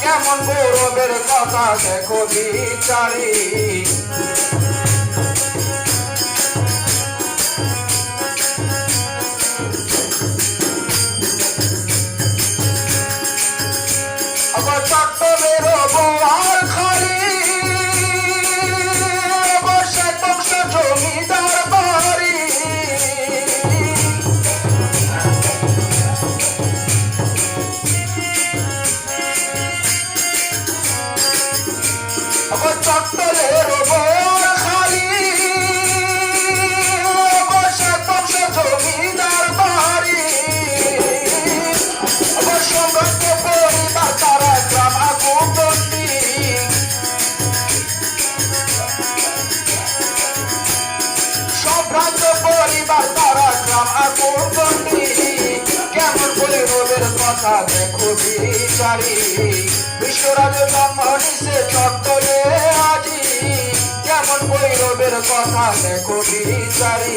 কেমন গৌরবের কথা দেখো বিচারি। কথা দেখো ভিকারি বিশ্বরাজ ব্রহ্ম নিশে চট্টলে আজি। কেমন বৈরবের কথা দেখো ভিকারি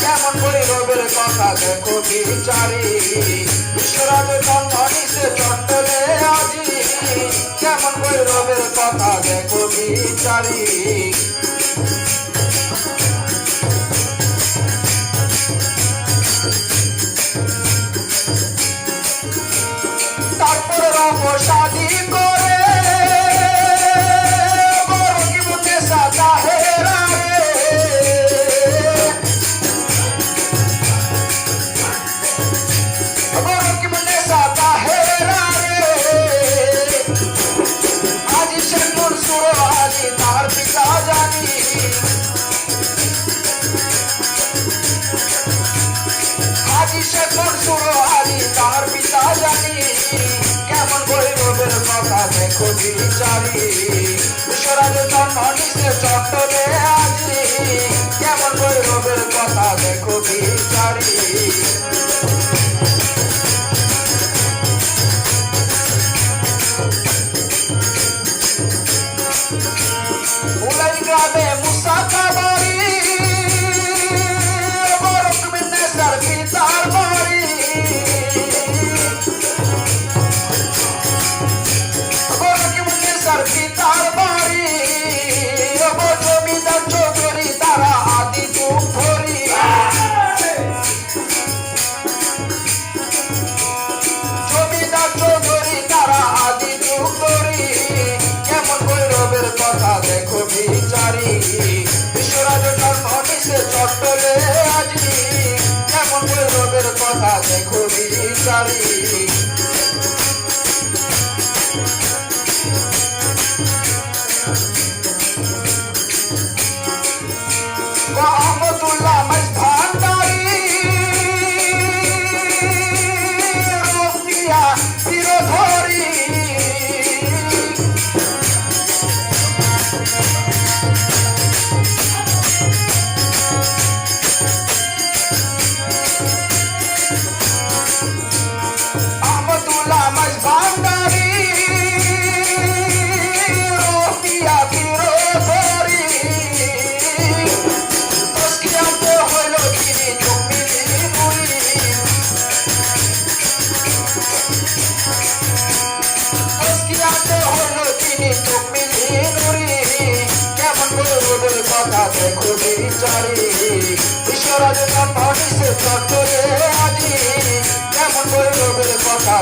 কেমন করে রবের কথা দেখো বিচারি বিশ্বরবে তন্মনি সে চট্টলে আজি কেমন করে রবের কথা দেখো বিচারি তারপরে রব সাদি খুঁজি চলি বিশ্বরাজ জন্ম নিছে চট্টলে আজি কেমন বৈরবের কথা দেখো বিচারি Salud.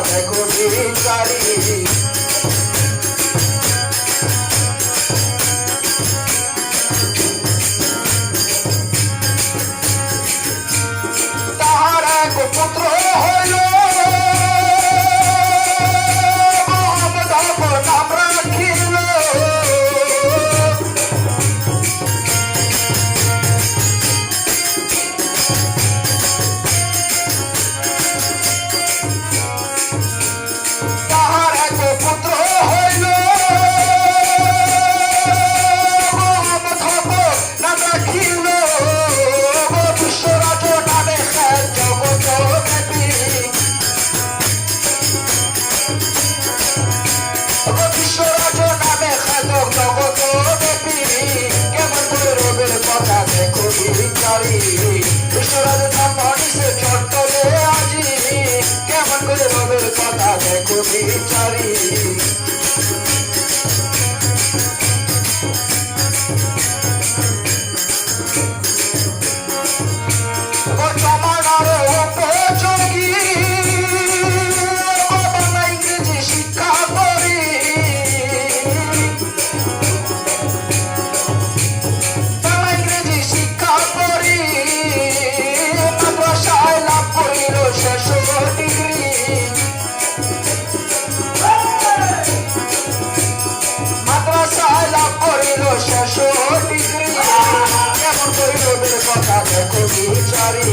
দেখো চারি কবি চারি।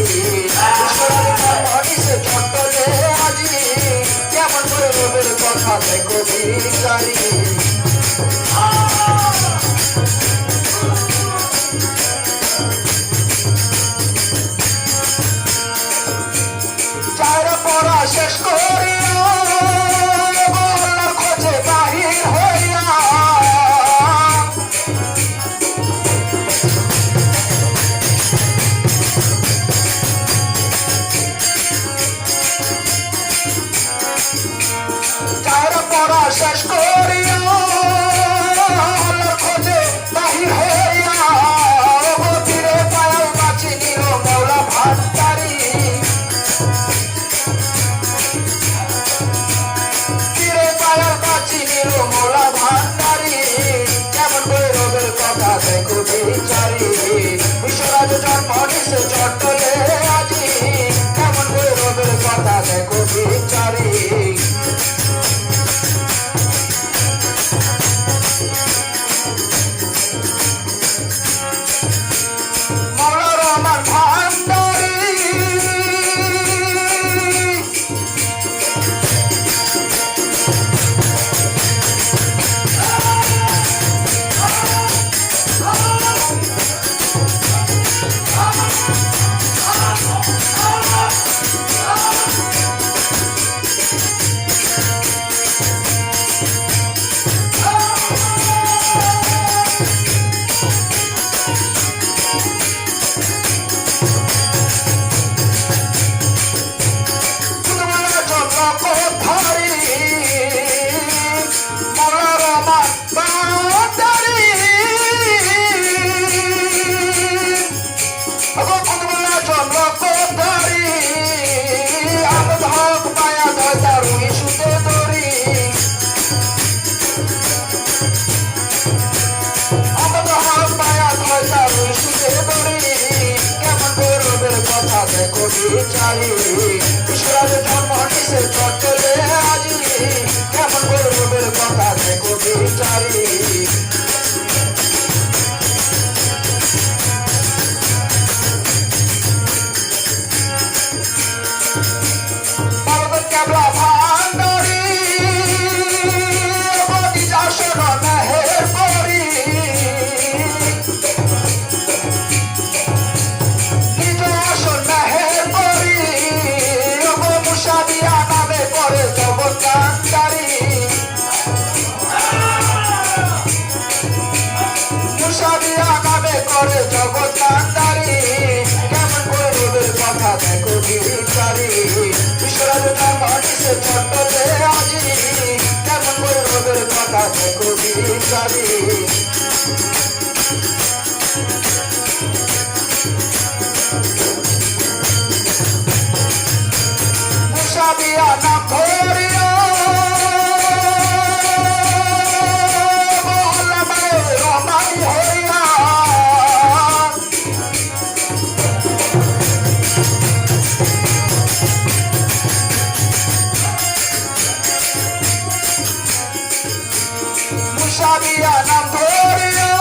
you. मोटी चाली हुई विश्वास था से चौटल বিন্দু তারে দিয়া নাম ধরিয়া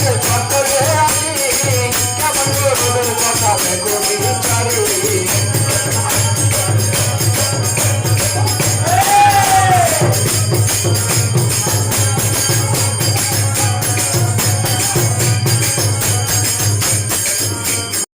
Thank you.